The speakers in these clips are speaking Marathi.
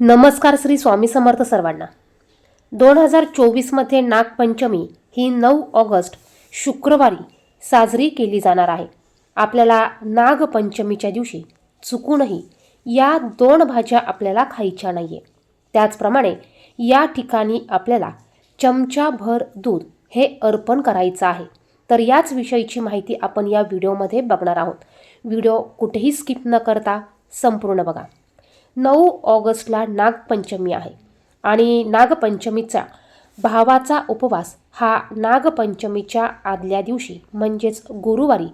नमस्कार श्री स्वामी समर्थ सर्वांना. दोन हजार चोवीसमध्ये नागपंचमी ही नऊ ऑगस्ट शुक्रवारी साजरी केली जाणार आहे. आपल्याला नागपंचमीच्या दिवशी चुकूनही या दोन भाज्या आपल्याला खायच्या नाही आहे त्याचप्रमाणे या ठिकाणी आपल्याला चमचाभर दूध हे अर्पण करायचं आहे. तर याच विषयीची माहिती आपण या व्हिडिओमध्ये बघणार आहोत. व्हिडिओ कुठेही स्किप न करता संपूर्ण बघा. नऊ ऑगस्टला नागपंचमी आहे. आणि नागपंचमीचा भावाचा उपवास हा नागपंचमीच्या आदल्या दिवशी म्हणजेच गुरुवारी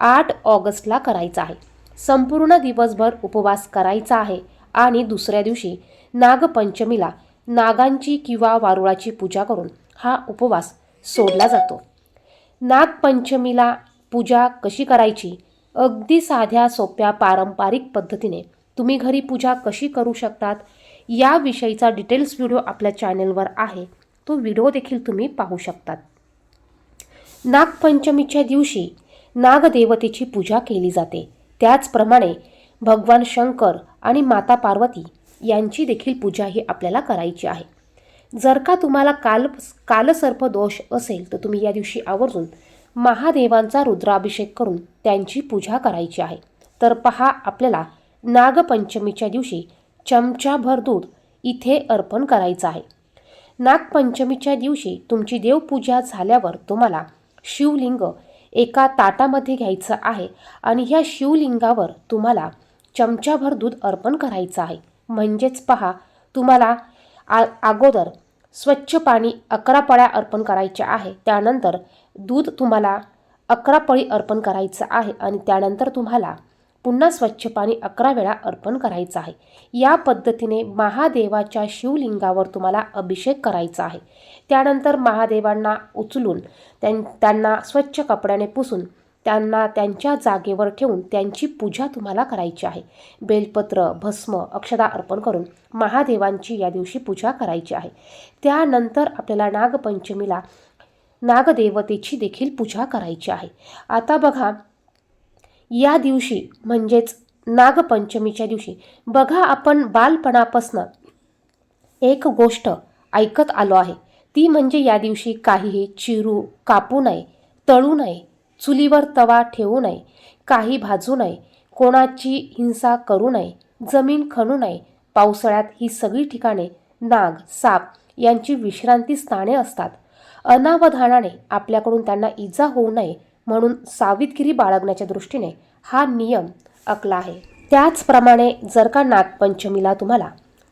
आठ ऑगस्टला करायचा आहे. संपूर्ण दिवसभर उपवास करायचा आहे आणि दुसऱ्या दिवशी नागपंचमीला नागांची किंवा वारुळाची पूजा करून हा उपवास सोडला जातो. नागपंचमीला पूजा कशी करायची? अगदी साध्या सोप्या पारंपरिक पद्धतीने तुम्ही घरी पूजा कशी करू शकतात याविषयीचा डिटेल्स व्हिडिओ आपल्या चॅनलवर आहे. तो व्हिडिओ देखील तुम्ही पाहू शकतात. नागपंचमीच्या दिवशी नागदेवतेची पूजा केली जाते. त्याचप्रमाणे भगवान शंकर आणि माता पार्वती यांची देखील पूजा ही आपल्याला करायची आहे. जर का तुम्हाला काल कालसर्प दोष असेल तर तुम्ही या दिवशी आवर्जून महादेवांचा रुद्राभिषेक करून त्यांची पूजा करायची आहे. तर पहा आपल्याला नागपंचमीच्या दिवशी चमचाभर दूध इथे अर्पण करायचं आहे. नागपंचमीच्या दिवशी तुमची देवपूजा झाल्यावर तुम्हाला शिवलिंग एका ताटामध्ये घ्यायचं आहे आणि ह्या शिवलिंगावर तुम्हाला चमचाभर दूध अर्पण करायचं आहे. म्हणजेच पहा तुम्हाला आ अगोदर स्वच्छ पाणी अकरा पळ्या अर्पण करायच्या आहे. त्यानंतर दूध तुम्हाला अकरा पळी अर्पण करायचं आहे आणि त्यानंतर तुम्हाला पुन्हा स्वच्छ पाणी अकरा वेळा अर्पण करायचं आहे. या पद्धतीने महादेवाच्या शिवलिंगावर तुम्हाला अभिषेक करायचा आहे. त्यानंतर महादेवांना उचलून त्यां त्यांना स्वच्छ कपड्याने पुसून त्यांना त्यांच्या जागेवर ठेवून त्यांची पूजा तुम्हाला करायची आहे. बेलपत्र भस्म अक्षदा अर्पण करून महादेवांची या दिवशी पूजा करायची आहे. त्यानंतर आपल्याला नागपंचमीला नागदेवतेची देखील पूजा करायची आहे. आता बघा या दिवशी म्हणजेच नागपंचमीच्या दिवशी बघा आपण बालपणापासनं एक गोष्ट ऐकत आलो आहे. ती म्हणजे या दिवशी काहीही चिरू कापू नये तळू नये चुलीवर तवा ठेवू नये काही भाजू नये कोणाची हिंसा करू नये जमीन खणू नये पावसाळ्यात ही सगळी ठिकाणे नाग साप यांची विश्रांती स्थाने असतात. अनावधानाने आपल्याकडून त्यांना इजा होऊ नये म्हणून सावधगिरी बाळगण्याच्या दृष्टीने हा नियम अकला आहे. त्याचप्रमाणे जर का नागपंचमीला तुम्हाला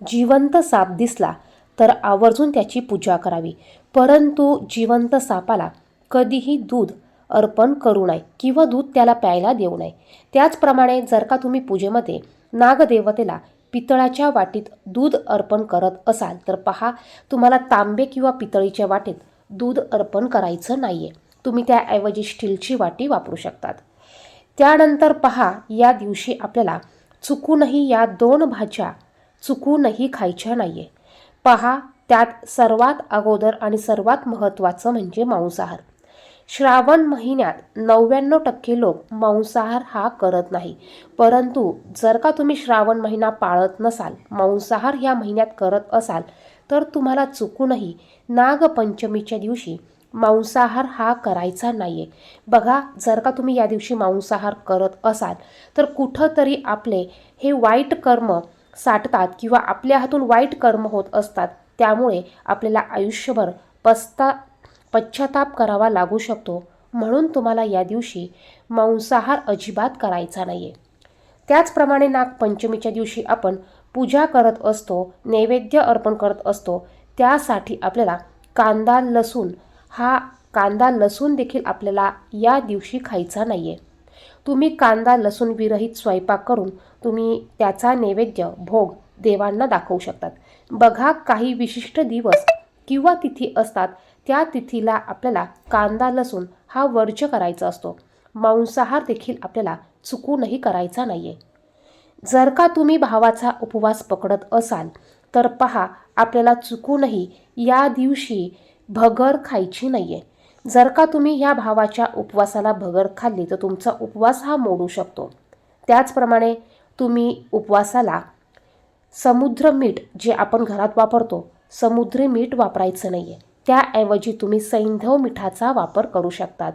जिवंत साप दिसला तर आवर्जून त्याची पूजा करावी. परंतु जिवंत सापाला कधीही दूध अर्पण करू नये किंवा दूध त्याला प्यायला देऊ नये. त्याचप्रमाणे जर का तुम्ही पूजेमध्ये नागदेवतेला पितळाच्या वाटीत दूध अर्पण करत असाल तर पहा तुम्हाला तांबे किंवा पितळीच्या वाटीत दूध अर्पण करायचं नाही आहे तुम्ही त्याऐवजी स्टीलची वाटी वापरू शकतात. त्यानंतर पहा या दिवशी आपल्याला चुकूनही या दोन भाज्या चुकूनही खायच्या नाही आहे पहा त्यात सर्वात अगोदर आणि सर्वात महत्त्वाचं म्हणजे मांसाहार. श्रावण महिन्यात नव्याण्णव टक्के लोक मांसाहार हा करत नाही. परंतु जर का तुम्ही श्रावण महिना पाळत नसाल मांसाहार ह्या महिन्यात करत असाल तर तुम्हाला चुकूनही नागपंचमीच्या दिवशी मांसाहार हा करायचा नाही आहे बघा जर का तुम्ही या दिवशी मांसाहार करत असाल तर कुठंतरी आपले हे वाईट कर्म साठतात किंवा आपल्या हातून वाईट कर्म होत असतात. त्यामुळे आपल्याला आयुष्यभर पस्ता पश्चाताप करावा लागू शकतो. म्हणून तुम्हाला या दिवशी मांसाहार अजिबात करायचा नाही आहे त्याचप्रमाणे नागपंचमीच्या दिवशी आपण पूजा करत असतो नैवेद्य अर्पण करत असतो. त्यासाठी आपल्याला कांदा लसूण हा कांदा लसूण देखील आपल्याला या दिवशी खायचा नाही आहे तुम्ही कांदा लसूण विरहित स्वयंपाक करून तुम्ही त्याचा नैवेद्य भोग देवांना दाखवू शकतात. बघा काही विशिष्ट दिवस किंवा तिथी असतात त्या तिथीला आपल्याला कांदा लसूण हा वर्ज्य करायचा असतो. मांसाहार देखील आपल्याला चुकूनही करायचा नाही आहे जर का तुम्ही भावाचा उपवास पकडत असाल तर पहा आपल्याला चुकूनही या दिवशी भगर खायची नाही आहे जर का तुम्ही ह्या भावाच्या उपवासाला भगर खाल्ली तर तुमचा उपवास हा मोडू शकतो. त्याचप्रमाणे तुम्ही उपवासाला समुद्र मीठ जे आपण घरात वापरतो समुद्री मीठ वापरायचं नाही आहे त्याऐवजी तुम्ही सैंधव मिठाचा वापर करू शकतात.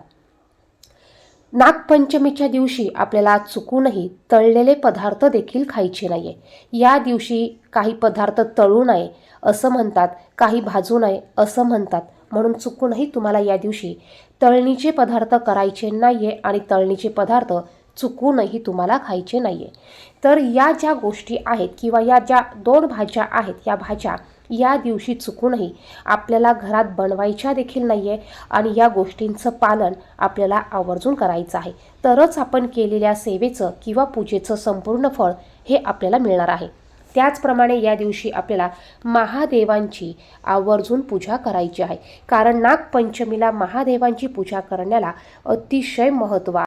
नागपंचमीच्या दिवशी आपल्याला चुकूनही तळलेले पदार्थ देखील खायचे नाही आहे या दिवशी काही पदार्थ तळू नये असं म्हणतात. काही भाजू नये असं म्हणतात. म्हणून चुकूनही तुम्हाला या दिवशी तळणीचे पदार्थ करायचे नाही आहे आणि तळणीचे पदार्थ चुकूनही तुम्हाला खायचे नाही आहे तर या ज्या गोष्टी आहेत किंवा या ज्या दोन भाज्या आहेत या भाज्या या दिवशी चुकूनही आपल्याला घरात बनवायच्या देखील नाही आहे आणि या गोष्टींचं पालन आपल्याला आवर्जून करायचं आहे. तरच आपण केलेल्या सेवेचं किंवा पूजेचं संपूर्ण फळ हे आपल्याला मिळणार आहे. त्याचप्रमाणे या दिवशी आपल्याला महादेवांची आवर्जून पूजा करायची आहे. कारण नागपंचमीला महादेवांची पूजा करण्याला अतिशय महत्त्व आहे